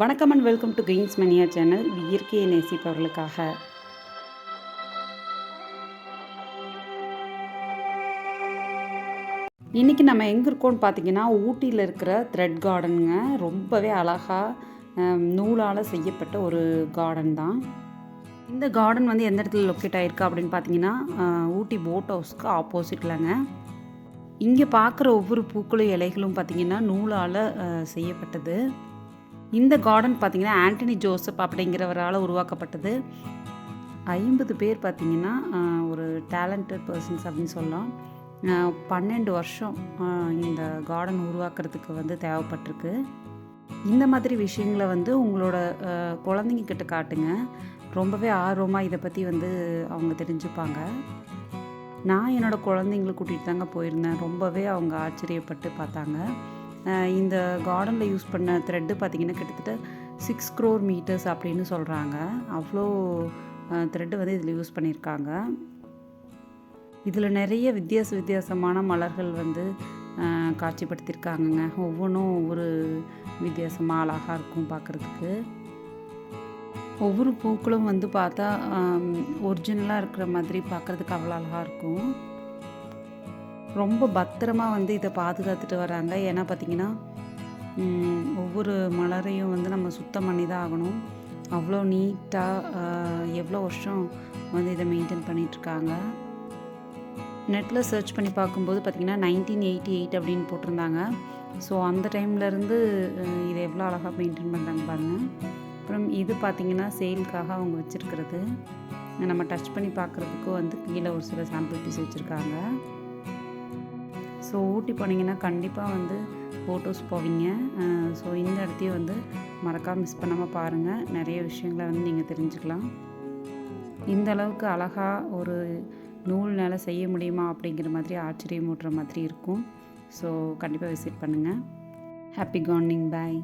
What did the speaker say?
வணக்கம் and welcome to greens mania channel இயற்கையை நேசிப்பவர்களுக்காக. இன்றைக்கி நம்ம எங்கே இருக்கோம்னு பார்த்தீங்கன்னா ஊட்டியில் இருக்கிற த்ரெட் கார்டனுங்க ரொம்பவே அழகாக நூலால் செய்யப்பட்ட ஒரு கார்டன் தான். இந்த கார்டன் வந்து எந்த இடத்துல லொக்கேட் ஆகிருக்கு அப்படின்னு பார்த்தீங்கன்னா ஊட்டி போட் ஹவுஸ்க்கு ஆப்போசிட்லங்க இங்கே பார்க்குற ஒவ்வொரு பூக்களும் இலைகளும் பார்த்தீங்கன்னா நூலால் செய்யப்பட்டது. இந்த கார்டன் பார்த்தீங்கன்னா ஆண்டனி ஜோசப் அப்படிங்கிறவரால் உருவாக்கப்பட்டது. ஐம்பது பேர் பார்த்தீங்கன்னா ஒரு டேலண்டட் பர்சன்ஸ் அப்படின்னு சொல்லலாம். பன்னெண்டு வருஷம் இந்த கார்டன் உருவாக்குறதுக்கு வந்து தேவைப்பட்டிருக்கு. இந்த மாதிரி விஷயங்களை வந்து உங்களோட குழந்தைங்க கிட்ட காட்டுங்க. ரொம்பவே ஆர்வமாக இதை பற்றி வந்து அவங்க தெரிஞ்சுப்பாங்க. நான் என்னோட குழந்தைங்களை கூட்டிகிட்டு தாங்க போயிருந்தேன். ரொம்பவே அவங்க ஆச்சரியப்பட்டு பார்த்தாங்க. இந்த கார்டனில் யூஸ் பண்ண த்ரெட்டு பார்த்திங்கன்னா கிட்டத்தட்ட சிக்ஸ் க்ரோர் மீட்டர்ஸ் அப்படின்னு சொல்கிறாங்க அவ்வளோ த்ரெட்டு வந்து இதில் யூஸ் பண்ணியிருக்காங்க இதில் நிறைய வித்தியாச வித்தியாசமான மலர்கள் வந்து காட்சிப்படுத்தியிருக்காங்கங்க ஒவ்வொன்றும் ஒவ்வொரு வித்தியாசமாக அழகாக இருக்கும் பார்க்குறதுக்கு ஒவ்வொரு பூக்களும் வந்து பார்த்தா ஒரிஜினலாக இருக்கிற மாதிரி பார்க்குறதுக்கு அவ்வளோ அழகாக இருக்கும். ரொம்ப பத்திரமா வந்து இதை பாதுகாத்துட்டு வராங்க. ஏன்னா பார்த்திங்கன்னா ஒவ்வொரு மலரையும் வந்து நம்ம சுத்தம் பண்ணி தான் ஆகணும். அவ்வளோ நீட்டாக எவ்வளோ வருஷம் வந்து இதை மெயின்டைன் பண்ணிகிட்ருக்காங்க நெட்டில் சர்ச் பண்ணி பார்க்கும்போது பார்த்திங்கன்னா நைன்டீன் எயிட்டி எயிட் அப்படின்னு போட்டிருந்தாங்க. ஸோ அந்த டைம்லேருந்து இதை எவ்வளோ அழகாக மெயின்டைன் பண்ணுறாங்க பாருங்கள் அப்புறம் இது பார்த்திங்கன்னா சேலுக்காக அவங்க வச்சுருக்கிறது. நம்ம டச் பண்ணி பார்க்குறதுக்கு வந்து கீழே ஒரு சில சாம்பிள் பீஸ் வச்சுருக்காங்க. ஸோ ஊட்டி போனீங்கன்னா கண்டிப்பாக வந்து ஃபோட்டோஸ் போவீங்க. ஸோ இந்த இடத்தையும் வந்து மறக்காம மிஸ் பண்ணாமல் பாருங்கள் நிறைய விஷயங்களை வந்து நீங்கள் தெரிஞ்சுக்கலாம். இந்த அளவுக்கு அழகாக ஒரு நூல்னால் செய்ய முடியுமா அப்படிங்கிற மாதிரி ஆச்சரியமூட்டுற மாதிரி இருக்கும். ஸோ கண்டிப்பாக விசிட் பண்ணுங்கள் ஹாப்பி கார்னிங் பாய்